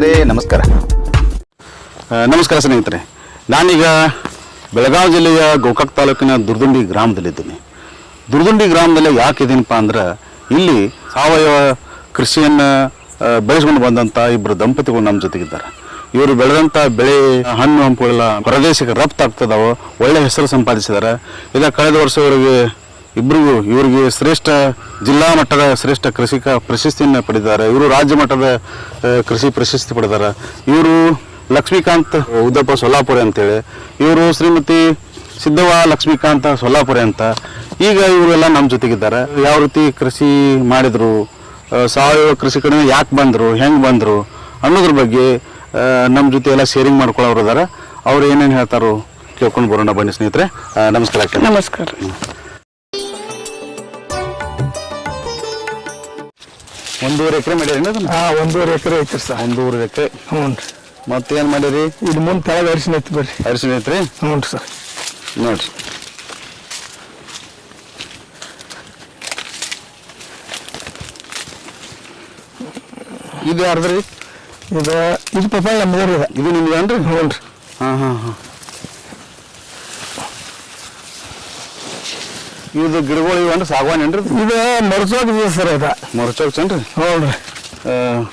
ಸ್ನೇಹಿತರೆ, ನಮಸ್ಕಾರ. ನಮಸ್ಕಾರ ಸ್ನೇಹಿತರೆ. ನಾನೀಗ ಬೆಳಗಾವಿ ಜಿಲ್ಲೆಯ ಗೋಕಾಕ್ ತಾಲೂಕಿನ ದುರ್ದುಂಡಿ ಗ್ರಾಮದಲ್ಲಿದ್ದೀನಿ. ದುರ್ದುಂಡಿ ಗ್ರಾಮದಲ್ಲಿ ಯಾಕೆ ಇದೀನಪ್ಪ ಅಂದ್ರೆ, ಇಲ್ಲಿ ಸಾವಯವ ಕೃಷಿಯನ್ನು ಬೆಳೆಸ್ಕೊಂಡು ಬಂದಂಥ ಇಬ್ಬರು ದಂಪತಿಗಳು ನಮ್ಮ ಜೊತೆಗಿದ್ದಾರೆ. ಇವರು ಬೆಳೆದಂಥ ಬೆಳೆ, ಹಣ್ಣು ಹಂಪುಗಳೆಲ್ಲ ಹೊರದೇಶಕ್ಕೆ ರಫ್ತಾಗ್ತದಾವ, ಒಳ್ಳೆ ಹೆಸರು ಸಂಪಾದಿಸಿದ್ದಾರೆ ಇದ ಕಳೆದ ವರ್ಷ ಇವರಿಗೆ ಇಬ್ಬರಿಗೂ ಇವರಿಗೆ ಶ್ರೇಷ್ಠ ಜಿಲ್ಲಾ ಮಟ್ಟದ ಶ್ರೇಷ್ಠ ಕೃಷಿಕ ಪ್ರಶಸ್ತಿಯನ್ನು ಪಡೆದಿದ್ದಾರೆ. ಇವರು ರಾಜ್ಯ ಮಟ್ಟದ ಕೃಷಿ ಪ್ರಶಸ್ತಿ ಪಡೆದಾರ ಇವರು ಲಕ್ಷ್ಮೀಕಾಂತ್, ಉದ್ದಪ್ಪ ಸೊಲ್ಲಾಪುರಿ ಅಂತೇಳಿ. ಇವರು ಶ್ರೀಮತಿ ಸಿದ್ದವ ಲಕ್ಷ್ಮೀಕಾಂತ ಸೊಲ್ಲಾಪುರಿ ಅಂತ. ಈಗ ಇವರೆಲ್ಲ ನಮ್ಮ ಜೊತೆಗಿದ್ದಾರೆ. ಯಾವ ರೀತಿ ಕೃಷಿ ಮಾಡಿದ್ರು ಸಾವಯವ ಕೃಷಿ ಕಡೆ ಯಾಕೆ ಬಂದರು, ಹೆಂಗೆ ಬಂದರು ಅನ್ನೋದ್ರ ಬಗ್ಗೆ ನಮ್ಮ ಜೊತೆ ಎಲ್ಲ ಶೇರಿಂಗ್ ಮಾಡ್ಕೊಳ್ಳೋರು ಇದ್ದಾರೆ ಅವ್ರು ಏನೇನು ಹೇಳ್ತಾರೋ ಕೇಳ್ಕೊಂಡು ಬರೋಣ ಬನ್ನಿ ಸ್ನೇಹಿತರೆ. ನಮಸ್ಕಾರ. ನಮಸ್ಕಾರ. ಒಂದೂವರೆ ಎಕರೆ ಮಾಡ್ಯಾರಿ ಅದನ್ನ? ಹಾ ಒಂದೂವರೆ ಎಕರೆ ಐತ್ರಿ ಸರ್. ಒಂದೂವರೆ ಎಕರೆ. ಹ್ಞೂ ರೀ. ಮತ್ತೇನು ಮಾಡ್ಯಾರಿ? ಇದು ಮುಂದೆ ತೆಳಗ ಅರಿಶಿನ ಐತಿ ಬರ್ರಿ. ಅರಿಶಿನ ಐತ್ರಿ? ಹ್ಞೂ ರೀ ಸರ್. ನೋಡ್ರಿ. ಇದು ಯಾರ್ದ್ರಿ? ಇದು ಇದು ಪಪ್ಪಾಯ ನಮ್ಮದ್ರಿ ಇದೆ. ಇದು ನಿಮ್ಗೆ ಏನ್ರಿ? ಹ್ಞೂ ರೀ. ಹಾಂ ಹಾಂ ಹಾಂ. ಇದು ಗಿಡಗಳು ಇವಂದ್ರೆ ಸಾಗವಾನಿ ಏನ್ರಿ ಇದು? ಮರಚೋಕ್ ಸರ್ ಇದು. ಮರಚೋಕ್ ಚನ್ರಿ ಹೌದ್ರಿ.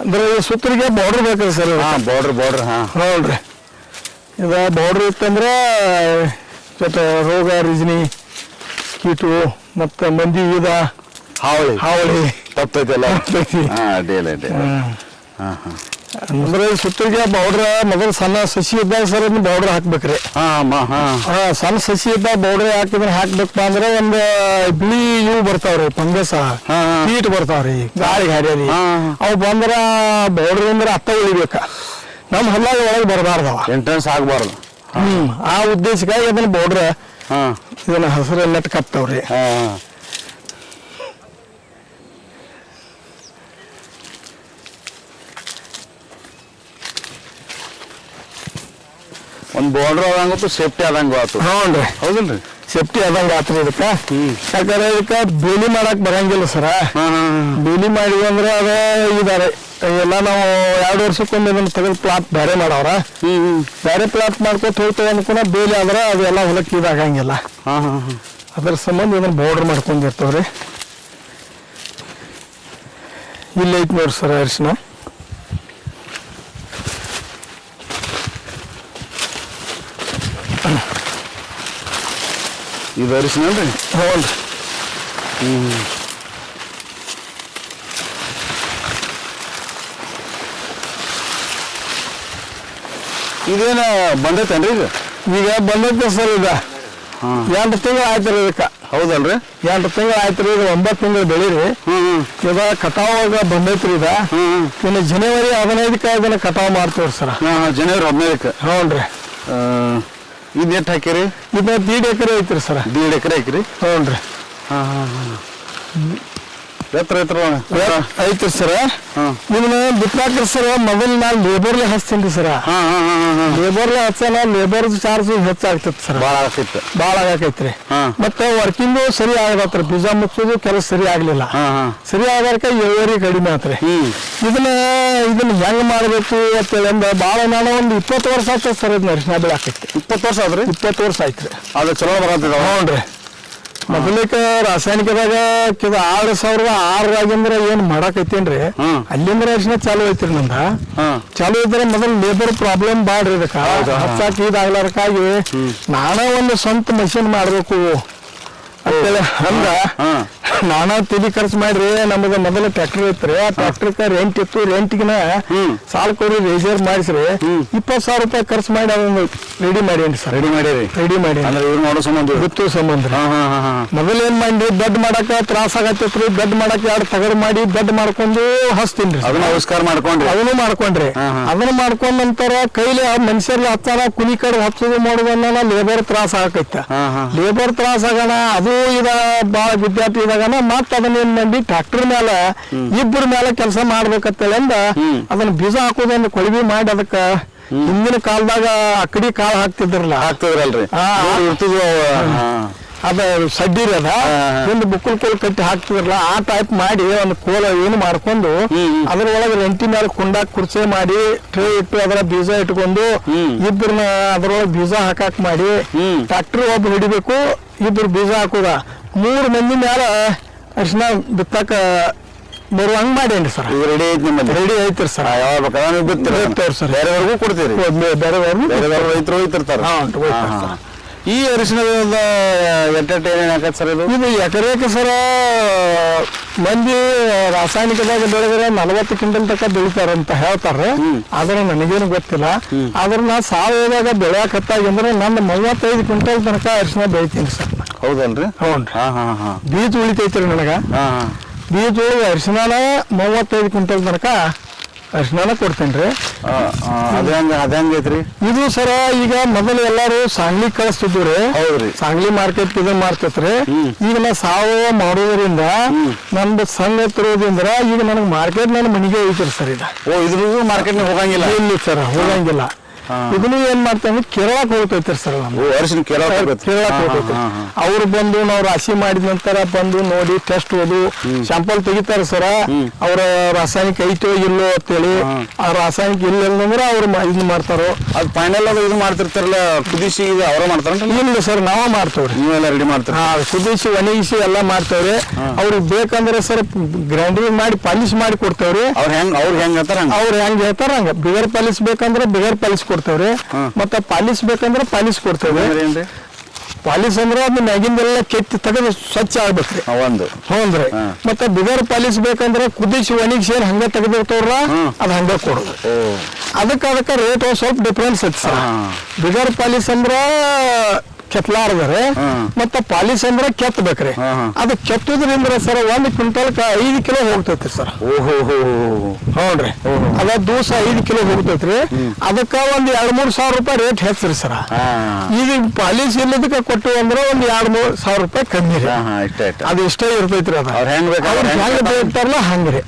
ಅಂದ್ರೆ ಈ ಸುತ್ತಲಿಗೆ ಬಾರ್ಡರ್ ಬೇಕ್ರಿ ಸರ್ ಹಾ ಬಾರ್ಡ್ರ್ ಬಾರ್ಡ್ರ್ ಹಾಂ. ಹ್ಞೂ ರೀ ಇದು ಬಾರ್ಡರ್ ಇತ್ತಂದ್ರೆ ಜೊತೆ ರೋಗ ರಿಜಿನಿ ಕೀಟು ಮತ್ತು ಮಂದಿ ಇದ ಹಾವಳಿ. ಹಾವಳಿ. ತಪ್ಪೈತೆಲ್ಲ ತಪ್ಪೈತಿ. ಹಾಂ ಅಡ್ಡಿಲ್ಲ ಅಡ್ಡಿಲ್ಲ ಹಾ. ಹಾಂ ಹಾಂ. ಅಂದ್ರೆ ಸುತ್ತಿಗೆ ಬೌಡ್ರ ಮೊದಲು ಸಣ್ಣ ಸಸಿ ಇದ್ದಾಗ ಸರ್ ಅದನ್ನ ಬಾರ್ಡರ್ ಹಾಕ್ಬೇಕ್ರಿ. ಹಾಂ ಸಣ್ಣ ಸಸಿ ಇದ್ದಾಗ ಬೌಡ್ರಿ ಹಾಕಿದ್ರೆ ಹಾಕ್ಬೇಕಪ್ಪ ಅಂದ್ರೆ ಒಂದು ಬಿಳಿ ಇವು ಬರ್ತಾವ್ರಿ ಪಂಗಸ ಪೀಟ್. ಕೀಟ್ ಬರ್ತಾವ್ರಿ ಗಾಳಿ ಹಾರ್ಯಾರಿ ಅವ್ ಬಂದ್ರ ಬೌಡ್ರಿ ಅಂದ್ರೆ ಅತ್ತ ಉಳಿಬೇಕ. ನಮ್ಮ ಹಲ್ಲಾಗ ಒಳಗೆ ಬರಬಾರ್ದವ. ಎಂಟ್ರೆನ್ಸ್ ಆಗಬಾರ್ದು. ಹ್ಮ್ ಆ ಉದ್ದೇಶಕ್ಕಾಗಿ ಅದನ್ನ ಬೌಡ್ರ ಇದನ್ನ ಹಸಿರು ನೆಟ್ ಕಪ್ತಾವ್ರಿ. ಹಾಂ. ಒಂದು ಬಾರ್ಡ್ರ್ ಆದಂಗತ್ತು ಸೇಫ್ಟಿ ಆದಂಗ ಆತು ಹ್ಞೂನ್ರಿ ಹೌದಲ್ರಿ? ಸೇಫ್ಟಿ ಆದಂಗ ಆತ್ರಿ ಇದಕ್ಕ. ಯಾಕಂದ್ರೆ ಇದಕ್ಕ ಬೇಲಿ ಮಾಡಕ್ ಬರಂಗಿಲ್ಲ ಸರ. ಬೇಲಿ ಮಾಡಿದ್ವಿ ಅಂದ್ರೆ ಅದ ಇದಾರೆ. ಎಲ್ಲ ನಾವು ಎರಡು ವರ್ಷಕ್ಕೊಮ್ಮೆ ಇದನ್ನ ತೆಗೆದು ಪ್ಲಾಟ್ ಬೇರೆ ಮಾಡವ್ರ. ಹ್ಞೂ ಹ್ಞೂ ಬೇರೆ ಪ್ಲಾಟ್ ಮಾಡ್ಕೊತ ಹೋಗ್ತೇವೆ ಅನ್ಕೊಂಡ ಬೇಲಿ ಆದ್ರೆ ಅದೆಲ್ಲ ಹೊಲಕ್ಕೆ ಇದಾಗಂಗಿಲ್ಲ ಹಾಂ ಹಾಂ ಹಾಂ. ಅದ್ರ ಸಂಬಂಧ ಇದನ್ನ ಬೌಡ್ರ್ ಮಾಡ್ಕೊಂಡಿರ್ತವ್ರಿ. ಇಲ್ಲಿ ಐತಿ ನೋಡ್ರಿ ಸರ್ ಅರಿಶಿನ. ಇದು ಅರಿಶಿನಲ್ರಿ ಹ್ಞೂ ಇದೇನ ಬಂದೈತೇನ್ರಿ ಇದು? ಈಗ ಬಂದೈತೆ ಸರ್ ಈಗ. ಎರಡು ತಿಂಗಳು ಆಯ್ತು ರೀ ಇದಕ್ಕೆ. ಹೌದಲ್ರಿ? ಎರಡು ತಿಂಗಳು ಆಯ್ತು ರೀ ಇದು ಒಂಬತ್ತು ತಿಂಗಳು ಬೆಳೀರಿ. ಹ್ಞೂ ಹ್ಞೂ ಇದ ಕಟಾವಾಗ ಬಂದೈತ್ರಿ ಇದ ಹ್ಞೂ ಹ್ಞೂ ಇನ್ನು ಜನವರಿ ಹದಿನೈದಕ್ಕೆ ಇದನ್ನ ಕಟಾವ್ ಮಾಡ್ತೀವಿ ಸರ್. ಜನವರಿ ಹದಿನೈದಕ್ಕೆ. ಹ್ಞೂ ರೀ ಇದು ಎಷ್ಟು ಹಾಕಿರಿ? ಇದು ದೀಡ್ ಎಕರೆ ಐತ್ರಿ ಸರ್. ದೀಡ್ ಎಕರೆ ಹಾಕಿರಿ ಹ್ಞೂ ರೀ ಹಾಂ ಹಾಂ ಹಾಂ. ಎತ್ತರ ಎತ್ತರ ಐತ್ರಿ ಸರ್? ಇದನ್ನ ಬಿಟ್ಟಾಕ್ರಿ ಸರ್ ಮೊದಲು ನಾನು ಲೇಬರ್ಲೆ ಹಚ್ತೀನಿ ಸರ್. ಲೇಬರ್ಲೆ ಹಚ್ಚಲ್ಲ ಲೇಬರ್ ಚಾರ್ಜ್ ಹೆಚ್ಚಾಗ್ತೈತಿ ಸರ್. ಭಾಳ ಆಗ್ತಿತ್ತು. ಭಾಳ ಆಗೈತ್ರಿ ಹಾಂ. ಮತ್ತೆ ವರ್ಕಿಂಗು ಸರಿ ಆಗದತ್ರಿ ಬೀಜ ಮುಚ್ಚೋದು ಕೆಲಸ ಸರಿ ಆಗ್ಲಿಲ್ಲ. ಸರಿ ಆಗಾಕ ಇಳುವರಿ ಕಡಿಮೆ ಆತ್ರಿ. ಹ್ಞೂ ಇದನ್ನ ಇದನ್ನ ಹೆಂಗ್ ಮಾಡ್ಬೇಕು ಅಂತೇಳಿ ಅಂದ್ರೆ ಭಾಳ ನಾನು ಒಂದು ಇಪ್ಪತ್ತು ವರ್ಷ ಆಯ್ತು ಸರ್ ಇದನ್ನ ಅರಿಶಿನ ಬೆಳೆ ಹಾಕೈತಿ ಇಪ್ಪತ್ತು ವರ್ಷ ಆದ್ರಿ ಇಪ್ಪತ್ತು ವರ್ಷ ಆಯ್ತ್ರಿ. ಅದು ಚಲೋ ಬರತ್ತಿದಾವ ಹ್ಞೂನ್ರಿ. ಮೊದಲಿಕ ರಾಸಾಯನಿಕದಾಗ ಕಿದ ಆರು ಸಾವಿರದ ಆರರಾಗಿಂದ್ರ ಏನ್ ಮಾಡಾಕೈತೇನ್ರಿ. ಅಲ್ಲಿಂದ್ರ ಅರ್ಶನ ಚಾಲು ಐತ್ರಿ ನಂದ ಚಾಲು ಇದ್ರೆ ಮೊದಲು ಲೇಬರ್ ಪ್ರಾಬ್ಲಮ್ ಬಾಡ್ರಿ ಇದಕ್ಕ? ಹಚ್ಚಾಕಿ ಇದಾಗ್ಲಾರಕ್ಕಾಗಿ ನಾನೇ ಒಂದು ಸ್ವಂತ ಮಷಿನ್ ಮಾಡ್ಬೇಕು. ಅಂತೇಳಿ ಹಂಗ ನಾನಾ ತಿಳಿ ಖರ್ಚು ಮಾಡ್ರಿ ನಮಗ ಮೊದಲ ಟ್ರ್ಯಾಕ್ಟರ್ ಇತ್ತು ಆ ಟ್ರ್ಯಾಕ್ಟರ್ಕ ರೆಂಟ್ ಇತ್ತು ರೆಂಟ್ಗಿನ. ಸಾಲ ಕೊಡಿ ರಿಸರ್ವ್ ಮಾಡಿಸ್ರಿ. ಇಪ್ಪತ್ತು ಸಾವಿರ ರೂಪಾಯಿ ಖರ್ಚು ಮಾಡಿ ಅದನ್ನು ರೆಡಿ ಮಾಡೇನ್ರಿ ಸರ್. ರೆಡಿ ಮಾಡಿರಿ. ರೆಡಿ ಮಾಡಿ ಅಂದ್ರೆ ಇವ್ರು ನೋಡೋ ಸಂಬಂಧ. ಗೊತ್ತು ಸಂಬಂಧ ಮೊದಲು ಏನ್ ಮಾಡಿ ಬೆಡ್ ಮಾಡಕ ತ್ರಾಸ ಆಗತ್ತೈತ್ರಿ. ಬೆಡ್ ಮಾಡಕ್ ಎರಡು ತಗಡ್ ಮಾಡಿ ಬೆಡ್ ಮಾಡ್ಕೊಂಡು ಹಸ್ತೀನಿ ಅದನ್ನ ಆವಿಷ್ಕಾರ ಮಾಡ್ಕೊಂಡ್ರಿ. ಅದನ್ನು ಮಾಡ್ಕೊಂಡ್ರಿ. ಅದನ್ನ ಮಾಡ್ಕೊಂಡ ನಂತರ ಕೈಲಿ ಮನುಷ್ಯರ್ಲಿ ಹತ್ತಾರ ಕುನಿ ಕಡೆ ಹಚ್ಚೋದು ಮಾಡೋದನ್ನ ಲೇಬರ್ ತ್ರಾಸ ಆಗತ್ತ ಲೇಬರ್ ತ್ರಾಸ ಆಗೋಣ. ಅದು ಇದ ಬಹಳ ವಿದ್ಯಾರ್ಥಿ ಇದಾಗನ ಮತ್ತ ಅದನ್ನ ಏನ್ ಮಾಡಿ ಟ್ರಾಕ್ಟರ್ ಮೇಲೆ ಇಬ್ಬರ ಮೇಲೆ ಕೆಲಸ ಹ್ಮ್. ಅದನ್ನ ಬೀಜ ಹಾಕೋದನ್ನ ಕೊಳವಿ ಮಾಡಿ ಅದಕ್ಕ ಹಿಂದಿನ ಕಾಲದಾಗ ಅಕ್ಕಡಿ ಕಾಳು ಹಾಕ್ತಿದ್ರಲ್ಲ? ಹಾಕ್ತಿದ್ರಲ್ರಿ. ಅದ ಸಡ್ಡಿರಿ ಅದ. ಒಂದು ಬುಕ್ಕಲ್ ಕೋಲ್ ಕಟ್ಟಿ ಹಾಕ್ತಿದ್ರಲ್ಲ ಆ ಟೈಪ್ ಮಾಡಿ ಒಂದು ಕೋಲ ಏನು ಮಾಡ್ಕೊಂಡು ಅದ್ರೊಳಗೆ ರೆಂಟಿ ಮೇಲೆ ಕುಂಡಾಕ್ ಕುರ್ಚೆ ಮಾಡಿ ಟ್ರೇ ಇಟ್ಟು ಅದರ ಬೀಜ ಇಟ್ಕೊಂಡು ಇಬ್ಬರನ್ನ ಅದ್ರೊಳಗೆ ಬೀಜ ಹಾಕಾಕ್ ಮಾಡಿ ಟ್ರಾಕ್ಟರ್ ಒಬ್ಬ ಹಿಡಿಬೇಕು ಇಬ್ರು ಬೀಜ ಹಾಕುದ. ಮೂರು ಮಂದಿ ಮ್ಯಾಲ ಅರ್ಶಿನ ಬಿತ್ತಾಕ ಬರುವಂಗ್ ಮಾಡೇನ್ರಿ ಸರ್? ಈಗ ರೆಡಿ ಐತಿ ನಿಮ್ಮಲ್ಲಿ? ರೆಡಿ ಐತ್ರಿ ಸರ್. ಯಾವಾಗ ಬೇಕಾದ್ರೆ ನೀವು ಬಿತ್ತೀರ ಬಿತ್ತೇವ್ರಿ ಸರ್. ಬೇರೆಯವ್ರಿಗೂ ಕೊಡ್ತೀರಿ. ಬೇರೆ ಬೇರೆ ಬೇರೆ ರೈತರು ಹೋಯ್ತಿರ್ತಾರೆ ಹಾ. ಈ ಅರಿಶಿಣದ ಎಟ್ಟೆಟ್ ಏನೇನು ಹಾಕತ್ ಸರ್ ಇದು? ಇದು ಎಕರೆಗೆ ಸರ ಮಂದಿ ರಾಸಾಯನಿಕದಾಗ ಬೆಳೆದ್ರೆ ನಲವತ್ತು ಕ್ವಿಂಟಲ್ ತನಕ ಬೆಳಿತಾರಂತ ಹೇಳ್ತಾರೆ. ಆದ್ರೆ ನನಗೇನು ಗೊತ್ತಿಲ್ಲ. ಆದ್ರೆ ನಾ ಸಾವಯವದಾಗ ಬೆಳೆಯಕತ್ತಾಗಂದ್ರೆ ನನ್ನ ಮೂವತ್ತೈದು ಕ್ವಿಂಟಲ್ ತನಕ ಅರಿಶಿನ ಬೆಳಿತೀನಿ ಸರ್. ಹೌದಲ್ರಿ? ಹ್ಞೂ ಹಾ ಹಾ ಹಾ. ಬೀಜ ಉಳಿತೈತ್ರಿ ನನಗ. ಹಾ ಹಾ. ಬೀಜ ಉಳಿದ ಅರಿಶಿನ ಮೂವತ್ತೈದು ಕ್ವಿಂಟಲ್ ತನಕ ಅರಿಶಿನ ಕೊಡ್ತೇನ್ರಿ. ಇದು ಸರ ಈಗ ಮೊದಲು ಎಲ್ಲಾರು ಸಾಂಗ್ಲಿ ಕಳಿಸ್ತಿದ್ವು ರೀ ಹೌದ್ರಿ. ಸಾಂಗ್ಲಿ ಮಾರ್ಕೆಟ್ ಇದು ಮಾಡ್ತೈತ್ರಿ. ಈಗ ನಾ ಸಾವಯವ ಮಾಡೋದ್ರಿಂದ ನಮ್ದು ತಿರೋದ್ರಿಂದ ಈಗ ನನಗೆ ಮಾರ್ಕೆಟ್ ನನ್ನ ಮನೆಗೆ ಐತ್ರಿ ಸರ್ ಇದು ಓ ಇದ್ರಿಗೂ ಹೋಗಂಗಿಲ್ಲ? ಇಲ್ಲ ಸರ್ ಹೋಗಂಗಿಲ್ಲ. ಇದನ್ನು ಏನ್ ಮಾಡ್ತೇನೆ ಕೇರಳಕ್ಕೆ ಹೋಗ್ತೈತ್ರಿ ಸರ್ ಅರಿಶಿನ ಕೇರಳ ಕೇರಳಕ್ಕೆ ಹೋಗ್ತೈತಿ ಅವ್ರು ಬಂದು ನಾವು ರಾಶಿ ಮಾಡಿದ ನಂತರ ಬಂದು ನೋಡಿ ಟೆಸ್ಟ್ ಓದು. ಸ್ಯಾಂಪಲ್ ತೆಗಿತಾರೆ ಸರ. ಅವ್ರ ರಾಸಾಯನಿಕ ಐತೋ ಇಲ್ಲೋ ಅಂತೇಳಿ. ಆ ರಾಸಾಯನಿಕ ಇಲ್ಲ ಅಂದ್ರೆ ಅವ್ರು ಇದ್ ಇದನ್ನ ಮಾಡ್ತಾರೋ. ಅದ್ ಫೈನಲ್ ಅದು ಇದು ಮಾಡ್ತಿರ್ತಾರಲ್ಲ ಕುದಿಸಿ ಇದು ಅವರ ಮಾಡ್ತಾರ ಇಲ್ಲ ಸರ್ ನಾವ ಮಾಡ್ತೇವ್ರಿ. ನೀವೆಲ್ಲ ರೆಡಿ ಮಾಡ್ತಾರೆ ಹಾ ಕುದಿಸಿ ಒಣಗಿಸಿ ಎಲ್ಲ ಮಾಡ್ತೇವ್ರಿ. ಅವ್ರಿಗೆ ಬೇಕಂದ್ರೆ ಸರ್ ಗ್ರೈಂಡಿಂಗ್ ಮಾಡಿ ಪಾಲಿಶ್ ಮಾಡಿ ಕೊಡ್ತೇವ್ರಿ. ಅವ್ರ ಹೆಂಗ್ ಅವ್ರ ಹೆಂಗ್ ಹೇಳ್ತಾರ ಅವ್ರು ಹೆಂಗ್ ಹೇಳ್ತಾರ ಹಂಗ? ಬಿಗರ್ ಪಾಲಿಶ್ ಬೇಕಂದ್ರೆ ಬಿಗರ್ ಪಾಲಿಶ್ ಕೊಡ್ತೇವ್ರಿ. ಮತ್ತ ಪಾಲಿಸ್ ಬೇಕಂದ್ರೆ ಪಾಲಿಸ್ ಕೊಡ್ತೇವ್ರಿ. ಪಾಲಿಸ್ ಅಂದ್ರ ಅದ್ ಮ್ಯಾಗಿಂದೆಲ್ಲ ಕೆತ್ತಿ ತೆಗೆದು ಸ್ವಚ್ಛ ಆಗ್ಬೇಕ್ರಿ. ಒಂದು. ಹ್ಞೂನ್ರಿ ಹಾ. ಮತ್ತೆ ಬಿಗರ್ ಪಾಲಿಸ್ ಬೇಕಂದ್ರೆ ಕುದಿಸಿ ಒಣಗಿಸಿ ಹಂಗ ತೆಗೆದಿರ್ತವ್ರ. ಅದ್ ಹಂಗ ಕೊಡೋದು. ಅದಕ್ಕ ಅದಕ್ಕೆ ರೇಟ್ ಸ್ವಲ್ಪ ಡಿಫ್ರೆನ್ಸ್ ಐತಿ ಸರ್. ಬಿಗರ್ ಪಾಲಿಸ್ ಅಂದ್ರ ಕೆತ್ಲಾರ್ದರೆ ಮತ್ತ ಪಾಲಿಸ್ ಅಂದ್ರ ಕೆತ್ತಬೇಕ್ರಿ. ಅದು ಕೆತ್ತುದ್ರಿಂದ ಸರ್ ಒಂದ್ ಕ್ವಿಂಟಲ್ ಐದು ಕಿಲೋ ಹೋಗ್ತೈತಿ ಸರ್. ಓಹೋ ಹೋ ಹೌದ್ರಿ. ಅದ ದಿವಸ ಐದು ಕಿಲೋ ಹೋಗ್ತೈತ್ರಿ. ಅದಕ್ಕ ಒಂದ್ ಎರಡ್ ಮೂರ್ ಸಾವಿರ ರೂಪಾಯಿ ರೇಟ್ ಹೆಚ್ಚ್ರಿ ಸರ್. ಈಗ ಪಾಲಿಸ್ ಇಲ್ಲದಕ್ಕ ಕೊಟ್ಟು ಅಂದ್ರೆ ಒಂದ್ ಎರಡ್ ಮೂರ್ ಸಾವಿರ ರೂಪಾಯಿ ಕಮ್ಮಿ ರೀ. ಅದು ಇಷ್ಟೇ ಇರ್ತೈತ್ರಿ ಅದ. ಅವ್ರ್ ಹೆಂಗ್ ಬೇಕ್ತಾರಲ್ಲ ಹಂಗ್ರಿ